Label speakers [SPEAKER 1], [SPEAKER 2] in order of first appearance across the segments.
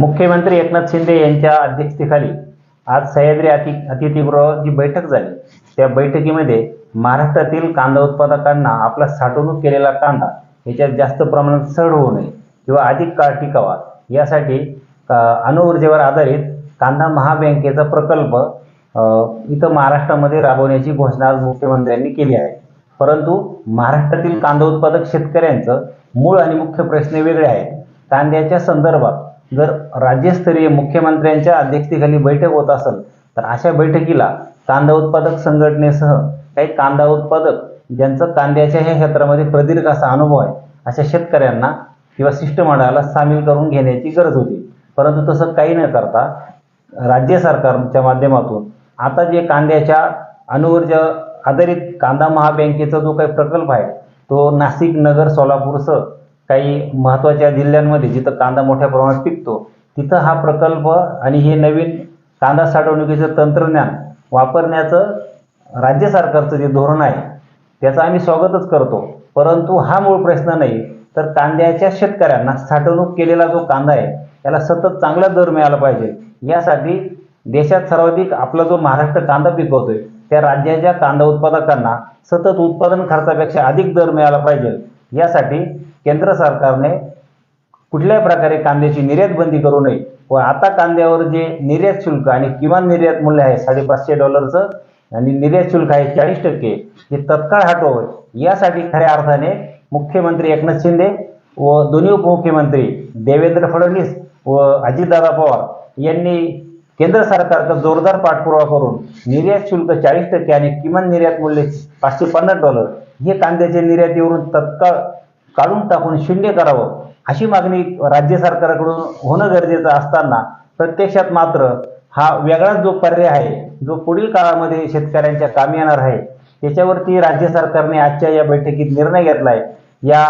[SPEAKER 1] मुख्यमंत्री एकनाथ शिंदे यांच्या अध्यक्षतेखाली आज सह्याद्री अति अतिथीगृहावर जी बैठक झाली त्या बैठकीमध्ये महाराष्ट्रातील कांदा उत्पादकांना आपला साठवणूक केलेला कांदा याच्यात जास्त प्रमाणात सड होऊ नये किंवा अधिक काळ टिकावा यासाठी अणुऊर्जेवर आधारित कांदा महाबँकेचा प्रकल्प इथं महाराष्ट्रामध्ये राबवण्याची घोषणा आज मुख्यमंत्र्यांनी केली आहे. परंतु महाराष्ट्रातील कांदा उत्पादक शेतकऱ्यांचं मूळ आणि मुख्य प्रश्न वेगळे आहेत. कांद्याच्या संदर्भात जर राज्यस्तरीय मुख्यमंत्र्यांच्या अध्यक्षतेखाली बैठक होत असेल तर अशा बैठकीला कांदा उत्पादक संघटनेसह काही कांदा उत्पादक ज्यांचं कांद्याच्या ह्या क्षेत्रामध्ये प्रदीर्घ असा अनुभव आहे अशा शेतकऱ्यांना किंवा शिष्टमंडळाला सामील करून घेण्याची गरज होती. परंतु तसं काही न करता राज्य सरकारच्या माध्यमातून आता जे कांद्याच्या अणुऊर्जा आधारित कांदा महाबँकेचा जो काही प्रकल्प आहे तो नाशिक नगर सोलापूरसह काही महत्त्वाच्या जिल्ह्यांमध्ये जिथं कांदा मोठ्या प्रमाणात पिकतो तिथं हा प्रकल्प आणि हे नवीन कांदा साठवणुकीचं तंत्रज्ञान वापरण्याचं राज्य सरकारचं जे धोरण आहे त्याचं आम्ही स्वागतच करतो. परंतु हा मूळ प्रश्न नाही तर कांद्याच्या शेतकऱ्यांना साठवणूक केलेला जो कांदा आहे त्याला सतत चांगला दर मिळाला पाहिजे. यासाठी देशात सर्वाधिक आपला जो महाराष्ट्र कांदा पिकवतोय त्या राज्याच्या कांदा उत्पादकांना सतत उत्पादन खर्चापेक्षा अधिक दर मिळाला पाहिजे. यासाठी केंद्र सरकारने कुठल्याही प्रकारे कांद्याची निर्यात बंदी करू नये व आता कांद्यावर जे निर्यात शुल्क आणि किमान निर्यात मूल्य आहे साडेपाचशे डॉलरचं आणि निर्यात शुल्क आहे चाळीस टक्के हे तत्काळ हटवं यासाठी खऱ्या अर्थाने मुख्यमंत्री एकनाथ शिंदे व दोन्ही उपमुख्यमंत्री देवेंद्र फडणवीस व अजितदादा पवार यांनी केंद्र सरकारचा जोरदार पाठपुरावा करून निर्यात शुल्क चाळीस टक्के आणि किमान निर्यात मूल्य पाचशे पन्नास डॉलर हे कांद्याच्या निर्यातीवरून तत्काळ काढून टाकून शून्य करावं अशी मागणी राज्य सरकारकडून होणं गरजेचं असताना प्रत्यक्षात मात्र हा वेगळाच जो पर्याय आहे जो पुढील काळामध्ये शेतकऱ्यांच्या कामी येणार आहे त्याच्यावरती राज्य सरकारने आजच्या या बैठकीत निर्णय घेतला आहे या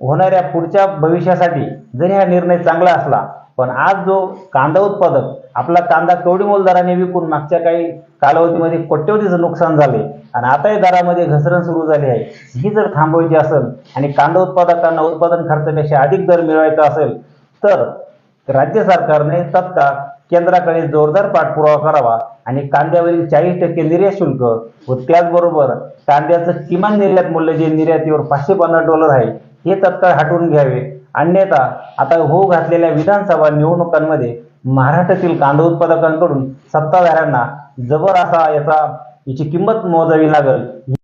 [SPEAKER 1] होणाऱ्या पुढच्या भविष्यासाठी जरी हा निर्णय चांगला असला पण आज जो कांदा उत्पादक आपला कांदा कवडीमोल दराने विकून मागच्या काही कालावधीमध्ये कोट्यवधीचं नुकसान झाले आणि आताही दरामध्ये घसरण सुरू झाली आहे. ही जर थांबवायची असेल आणि कांदा उत्पादकांना उत्पादन खर्चापेक्षा अधिक दर मिळवायचा असेल तर राज्य सरकारने तत्काळ केंद्राकडे जोरदार पाठपुरावा करावा आणि कांद्यावरील चाळीस टक्के निर्यात शुल्क व त्याचबरोबर कांद्याचं किमान निर्यात मूल्य जे निर्यातीवर पाचशे पन्नास डॉलर आहे हे तत्काळ हटवून घ्यावे. अन्यथा आता होऊ घातलेल्या विधानसभा निवडणुकांमध्ये महाराष्ट्रातील कांदा उत्पादकांकडून सत्ताधाऱ्यांना जबर असा याचा याची किंमत मोजावी लागेल.